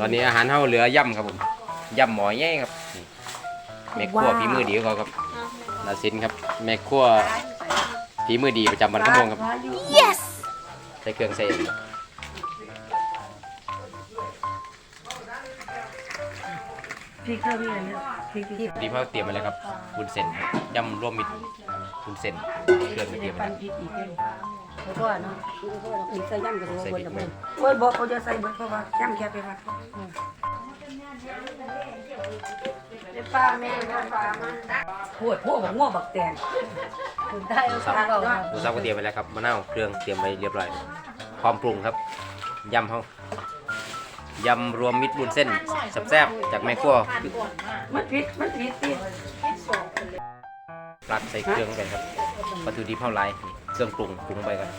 ตอนนี้อาหารเฮาเหลือย่ำครับผมย่ำหมอแย่ครับนี่แม่ครัวฝีมือดีของเขาครับนาซินครับแม่ครัวฝีมือดีประจำวันขโมงครับ yes ใส่เครื่องใส่พริกเท่านี้อันเนี้ยพริกที่ดีเพราะเตรียมมาแล้วครับบุญเส้นครับย่ำรวมมิตรบุญเส้นเครื่องเตรียมมาปั้แล้วนพริกอีกเอง แล้วก็เนาะอีกใส่ย่ำกับใส่หัวพริกกับไหมมันบอกเขาจะใส่เบิดเพราะว่าย่ำแค่ไปวัดป้าแม่ป้ามันปวดพวกบักง้อบักแตงคุณได้เอาข้าวเราหมูสับก็เตรียมไปแล้วครับมะนาวเครื่องเตรียมไว้เรียบร้อยพร้อมปรุงครับยำเฮายำรวมมิตรบุญเส้นแซ่บๆจากแม่ครัวมันพริกมันพริกที่ปลักใส่เครื่องลงไปครับวัตถุดิบเท่าไรนี่ เครื่องปรุงปรุงไปก่อน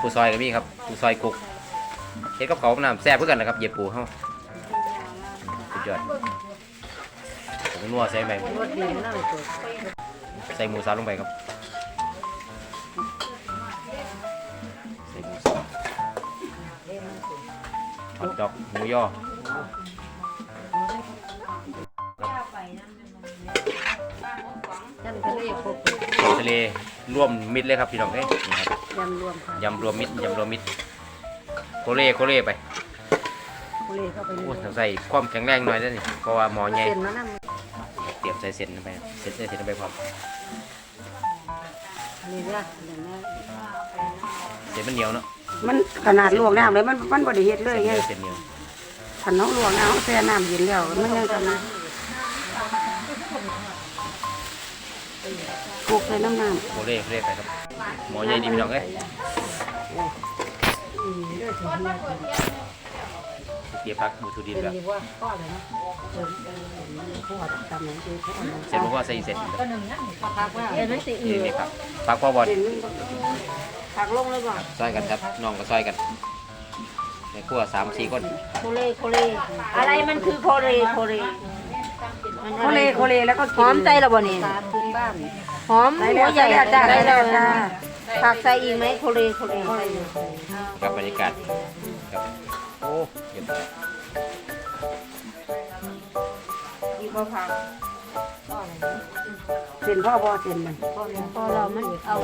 ปูซอยก็มีครับปูซอยกุกเฮ็ดกับเขาวกับน้ำแซ่บเพื่อกันนะครับเหยียบปูเฮาสุดยอดผมนัวใส่ไปรสดีมากเลยตัวใส่หมูสับลงไปครับใส่หมูสับฮอทดอกหมูย่อย่ำทะเลค รบทะเลร่วมมิตรเลยครับพี่น้องเอ้ยนี่ครับยำรวมค่ะยำรวมมิตรยำรวมมิตรโคเล่โคเล่ไปทะเลเข้าไปนี่โอ้ใส่ความแข็งแรงหน่อยได้นี่เพราะว่าหมอใหญ่ เส้นมะนาวเตรียมใส่เส้นลงไปครับเส้นใส่เส้นลงไปพร้อมนี่เนี่ยอย่างนี้เส้นมันเหนียวเนาะมันขนาดลวกน้ำเลยมันมันบริเฮ็ดเลยเส้นเหไงนียวเส้นเหนียวขันน้องลวกน้ำแช่น้ำเย็นแล้วมันยังจะมา คลุกใส่น้ำน้ำโคเล่โคเล่ไปครับ หมอใหญ่ดีพี่น้องเอ้ยเตรียมพักมูทูดินเป็นแบบดีว่าพ่อเลยเนาะเออพ่อตำไหนคือพ่อเอาเส้นผมว่าใส่เส้นครับพักว่าเอ็นไม่ติอืนี่อนี่ครับพักพ่อบอลเส้นนึงผักลงเลยก่อนซอยกันครับน้องก็ซอยกันในครัวสามสี่คนโคเลโคเลอะไรมันคือโคเลโคเล โคเลโคเลแล้วก็หอมใจเราบ่นี่พื้นบ้านหอมหัวใหญ่จ้าได้ได้เลแล้วยจ้าผักใส่อีกไหมโคเลโคเลกับบรรยากาศครับโอ้เยี่ยมเลยอีกบ่ผักเส้นพ่อบ่เส้นมันพอเรามันเอา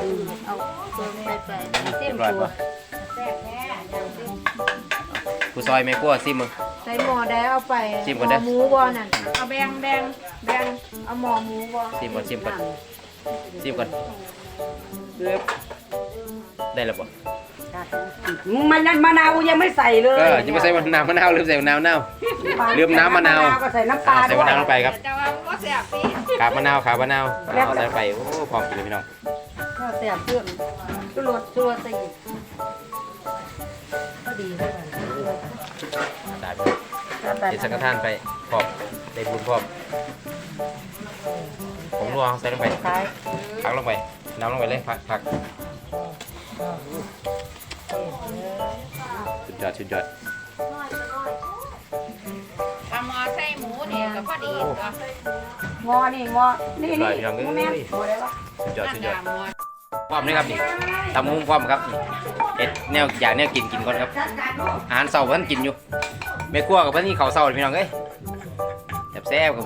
เอาเติมไปไปเส้เรียนบร้อยตัวปะผู้ซอยไม่กลัวซิมึง ใส่หม้อได้เอาไปชิมก่อนเด้อ หมูบ่นั่นเอาแบงแบงแบงเอาหม้อหมูบ่ซิมก่อนซิมก่อนซิมก่อนเรียบได้แล้วปะมันนั่นมะนาวยังไม่ใส่เลยเออจะไม่ใส่มะนาวมะนาวลืมใส่มะนาวมะนาว ลืมน้ำมะนาว ก็ใส่น้ำปลาอ่าใส่ด้วมะยนาวลงไปครับแต่ว่าก็แซ่บพี่ขาบมะนาวขาบมะนาวเอาใส่ลงไปโอ้พร้อมกินเลยพี่น้องก็แซ่บเพื่อนชูรสชูรสใส่อีกก็ดีเท่าไหร่ ได้พี่น้องเดี๋ยวสังฆทานไปพร้อมได้บุญพร้อมผมนัวใส่ลงไปท้ายพักลงไปน้ำลงไปเลยพักพักสุดยอดสุดยอดปลาหมอใส่หมูเนี่ยก็พอดีตัวงอนี่งอนี่นี่พี่น้องเอ้แม่ยงบ่ได้ปะสุดยอดนั่สุนดยอดน่ะหมอความนี่ครับนี่ตำมุ้งความครับนี่ เอ็ดแนวอยากแนวกินกินก่อนครับอาหารเสาร์เพิ่นกินอยู่ไม่กลัวกับเพิ่นนี่เขาวเสาร์พี่น้องเอ้ยแซ่บๆครับ